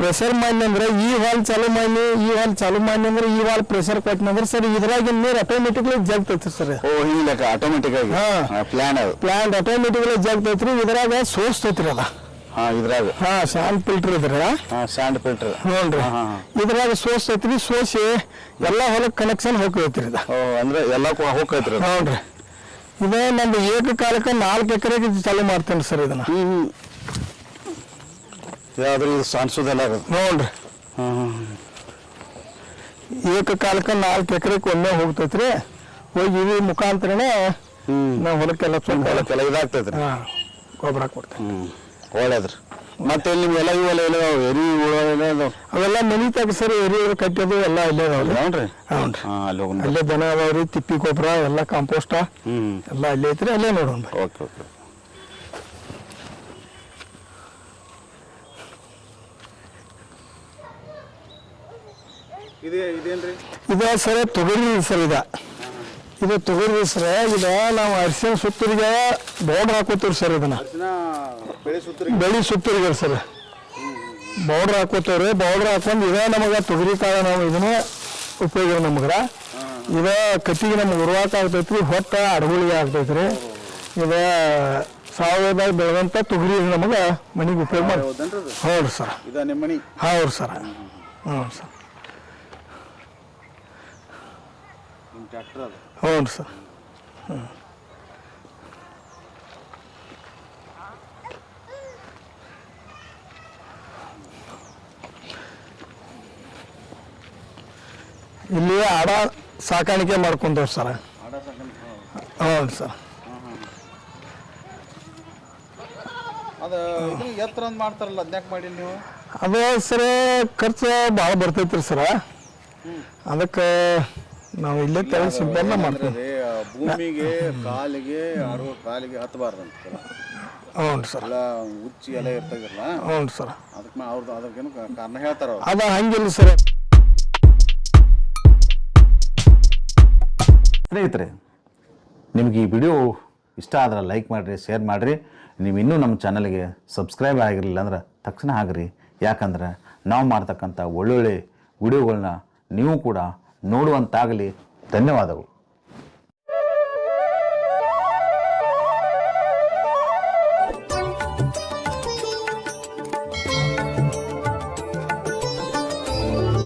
ಪ್ರೆಷರ್ ಮಾಡಿ ಅಂದ್ರೆ ಈ ಹಾಲ್ ಚಾಲು ಮಾಡಿ ಈ ಹಾಲ್ ಚಾಲು ಮಾಡಿ ಅಂದ್ರೆ ಈ ಹಾಲ್ ಪ್ರೆಷರ್ ಕೊಟ್ಟನಂದ್ರೆ ಸರ್ ಇದ್ರಾಗಿನ ನೀರ್ ಆಟೋಮೆಟಿಕ್ಲಿ ಜಗ್ತೈತ್ರಿ ಸರ್. ಓ ಹಿಂಗ್ ಲೆಕ್ಕ ಆಟೋಮೆಟಿಕ್ ಆಗಿ. ಹಾ. ಪ್ಲಾನ್ ಅದು. ಪ್ಲಾಂಟ್ ಆಟೋಮೆಟಿಕ್ಲಿ ಜಗ್ತೈತ್ರಿ ಇದ್ರಾಗ ಸೋಸ್ತೈತ್ರಿ ಅದ. ಇದ್ರಾಗ. ಹಾ ಸ್ಯಾಂಡ್ ಫಿಲ್ಟರ್ ಇದ್ರ ಸ್ಯಾಂಡ್ ಫಿಲ್ಟರ್ ನೋಡ್ರಿ. ಇದ್ರಾಗ ಸೋಸ್ತೈತ್ರಿ ಸೋಸಿ ಎಲ್ಲಾ ಹೊಲಕ್ಕೆ ಕನೆಕ್ಷನ್ ಹೋಗ್ತೈತ್ರಿ ಇದು. ಅಂದ್ರೆ ಎಲ್ಲ ಹೋಗೈತ್ರಿ ನೋಡ್ರಿ. ಇದೇ ನಮ್ದು ಏಕಕಾಲಕ್ಕೆ ನಾಲ್ಕು ಎಕರೆಗೆ ಚಾಲು ಮಾಡ್ತೇನೆ ಸರ್ ಇದನ್ನ. ಹ್ಮ್ ಯಾವ್ದ್ರ ಇದು ಸಾನ್ಸೋದೆಲ್ಲ ಅದು. ನೋಡ್ರಿ. ಏಕಕಾಲಕ್ಕೆ ನಾಲ್ಕು ಎಕರೆಗೆ ಒಮ್ಮೆ ಹೋಗ್ತೈತ್ರಿ. ಹೋಗಿ ಇವಿ ಮುಖಾಂತರನೇ ನಾವು ಹೊಲಕ್ಕೆಲ್ಲ ಸ್ವಲ್ಪ ಹೊಲಕ್ಕೆಲ್ಲ ಕೆಲ ಇದಾಗ್ತೈತ್ರಿ. ಹಾ ಗೊಬ್ಬರ ಕೊಡ್ತೇವೆ ಹ್ಮ್. ಒಳ್ಳೇದ್ರಿ. ಮತ್ತೆ ಇಲ್ಲಿ ನಿಮ್ಗೆಲ್ಲ ಇವೆಲ್ಲ ಎಲ್ಲ ಎರಿ ಅದಾವ. ಅವೆಲ್ಲ ಮನಿ ತಗ ಎರಿ ಕಟ್ಟೋದು ಎಲ್ಲ ಇಲ್ಲೇ ಅದಾವ್ರಿ ಹೌನ್ರಿ ಹೌನ್ರಿ ಹಾ ಅಲ್ಲಿ ಹೋಗೋಣ ಅಲ್ಲೇ ದನ ಅದಾವ್ರಿ ತಿಪ್ಪಿ ಗೊಬ್ಬರ ಎಲ್ಲ ಕಾಂಪೋಸ್ಟ ಹ್ಮ್. ಎಲ್ಲ ಅಲ್ಲೇ ಐತ್ರಿ ಅಲ್ಲೇ ನೋಡೋಣ ಓಕೆ ಓಕೆ. ಇದೆ ಇದೇನ್ರಿ? ಇದ ಸರ್ ತೊಗರಿ ಸರ್ ಇದ. ಇದು ತೊಗರಿ ಸರ್. ಇದ ನಾವು ಅರ್ಶಿನ ಸುತ್ತರಿಗೆ ಬೌಡ್ರ್ ಹಾಕೋತೀವಿ ಸರ್ ಇದನ್ನ. ಬೆಳೆ ಸುತ್ತರಿ ಬೆಳಿ ಸುತ್ತರಿಗೆ ಸರ್. ಬೌಡ್ರ್ ಹಾಕೋತೇವ್ರಿ. ಬೌಡ್ರ್ ಹಾಕೊಂಡು ಇದೇ ನಮಗೆ ತೊಗರಿ ಕಾಳ ನಾವು ಇದನ್ನ ಉಪಯೋಗ ನಮ್ಗೆ ಇದ ಕಟ್ಟಿಗೆ ನಮ್ಗೆ ಉರುವಾಕ ಆಗ್ತೈತ್ರಿ ಹೊಟ್ಟ ಅಡಗುಳಿಗೆ ಆಗ್ತೈತ್ರಿ. ಇದ ಸಾವಯವದಾಗ ಬೆಳೆದಂತ ತೊಗರಿ ನಮಗ ಮನಿಗೆ ಉಪಯೋಗ ಮಾಡಿ ಹೌದು ಸರ್. ಹೌದು ಸರ್. ಹ್ಞೂ ಸರ್. ಟ್ರ್ಯಾಕ್ಟರ್ ಅದು? ಹೌದು ಸರ್. ಇಲ್ಲಿ ಆಡ ಸಾಕಾಣಿಕೆ ಮಾಡ್ಕೊಂತವ್ರು ಸರ್. ಹ್ಞೂ ಸರ್. ಮಾಡ್ತಾರಲ್ಲ ಮಾಡಿ ನೀವು? ಅದು ಸರ್ ಖರ್ಚು ಭಾಳ ಬರ್ತೈತ್ರಿ ಸರ. ಅದಕ್ಕೆ ನಾವು ಇಲ್ಲೇ ತೆರ ಸಿಂಪಲ್ ಮಾಡ್ತೀವಿ. ಭೂಮಿಗೆ ಕಾಲಿಗೆ ಆಡುವ ಕಾಲಿಗೆ ಹತ್ತಬಾರ್ದಂತ ಹ್ಞೂ ಸರ್. ಎಲ್ಲ ಉಚ್ಚಿ ಎಲ್ಲ ಇರ್ತಾಗಿರಲ್ಲ ಹ್ಞೂ ಸರ್. ಅದಕ್ಕೆ ಅವ್ರದ್ದು ಅದಕ್ಕೇನು ಕಾರಣ ಹೇಳ್ತಾರ ಅವ್ರು. ಅದು ಹಂಗಿಲ್ಲ ಸರ್. ಸ್ನೇಹಿತರೆ ನಿಮಗೆ ಈ ವಿಡಿಯೋ ಇಷ್ಟ ಆದ್ರೆ ಲೈಕ್ ಮಾಡಿರಿ ಶೇರ್ ಮಾಡಿರಿ. ನೀವು ಇನ್ನೂ ನಮ್ಮ ಚಾನಲ್ಗೆ ಸಬ್ಸ್ಕ್ರೈಬ್ ಆಗಿರಲಿಲ್ಲ ಅಂದ್ರೆ ತಕ್ಷಣ ಆಗ್ರಿ. ಯಾಕಂದ್ರೆ ನಾವು ಮಾಡ್ತಕ್ಕಂಥ ಒಳ್ಳೊಳ್ಳೆ ವಿಡಿಯೋಗಳನ್ನ ನೀವು ಕೂಡ ನೋಡುವಂತಾಗಲಿ. ಧನ್ಯವಾದಗಳು.